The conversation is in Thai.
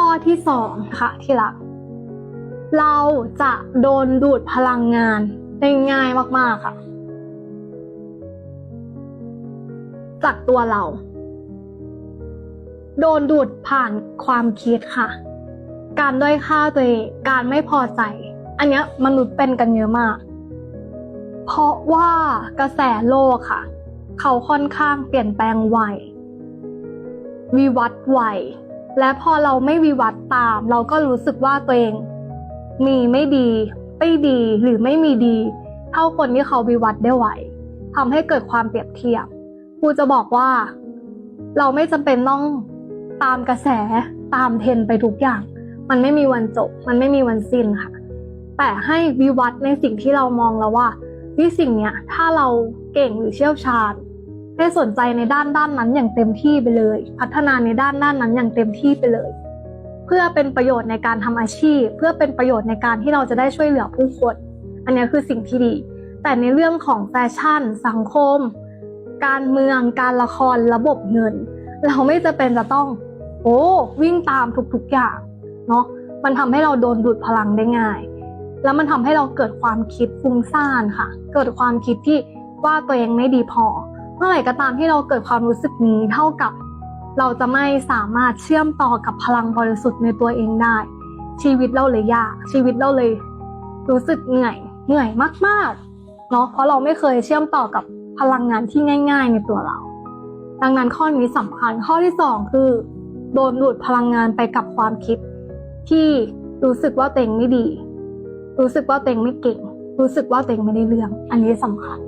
ข้อที่สองค่ะที่รัก เราจะโดนดูดพลังงานได้ง่ายมาก ๆ ค่ะ จากตัวเรา โดนดูดผ่านความคิดค่ะ การด้อยค่าตัวเองการไม่พอใจ อันเนี้ยมนุษย์เป็นกันเยอะมาก เพราะว่ากระแสโลกค่ะ เขาค่อนข้างเปลี่ยนแปลงไววิวัฒน์ไว และพอเราไม่วิวัฒน์ตาม เราก็รู้สึกว่าตัวเอง มีไม่ดีไม่ดีหรือไม่มีดี เท่าคนที่เขาวิวัฒน์ได้ไหวทำให้เกิดความเปรียบเทียบครูจะบอกว่า เราไม่จำเป็นต้องตามกระแสตามเทรนไปทุกอย่าง มันไม่มีวันจบ มันไม่มีวันสิ้นค่ะ แต่ให้วิวัฒน์ในสิ่งที่เรามองแล้วว่าวิสิ่งเนี้ยถ้าเราเก่งหรือเชี่ยวชาญ ให้สนใจในด้านด้านนั้นอย่างเต็มที่ไปเลย พัฒนาในด้านด้านนั้นอย่างเต็มที่ไปเลย เพื่อเป็นประโยชน์ในการทำอาชีพ เพื่อเป็นประโยชน์ในการที่เราจะได้ช่วยเหลือผู้คนอันนี้คือสิ่งที่ดี แต่ในเรื่องของแฟชั่น สังคม การเมือง การละครระบบเงิน เราไม่จะเป็นจะต้อง โอ้วิ่งตามทุกๆอย่างเนาะมันทำให้เราโดนดูดพลังได้ง่าย แล้วมันทำให้เราเกิดความคิดฟุ้งซ่านค่ะ เกิดความคิดที่ว่าตัวเองไม่ดีพอ เมื่อไหร่ก็ตามที่เราเกิดความรู้สึกนี้เท่ากับ เราจะไม่สามารถเชื่อมต่อกับพลังบริสุทธิ์ในตัวเองได้ ชีวิตเราเลยยาก ชีวิตเราเลย รู้สึกเหนื่อยเหนื่อยมากๆเนาะเพราะเราไม่เคยเชื่อมต่อกับพลังงานที่ง่าย ๆ ในตัวเรา ดังนั้นข้อนี้สำคัญข้อที่สองคือ โดนดูดพลังงานไปกับความคิด ที่รู้สึกว่าตัวเองไม่ดี รู้สึกว่าตัวเองไม่เก่ง รู้สึกว่าตัวเองไม่ได้เรื่อง อันนี้สำคัญ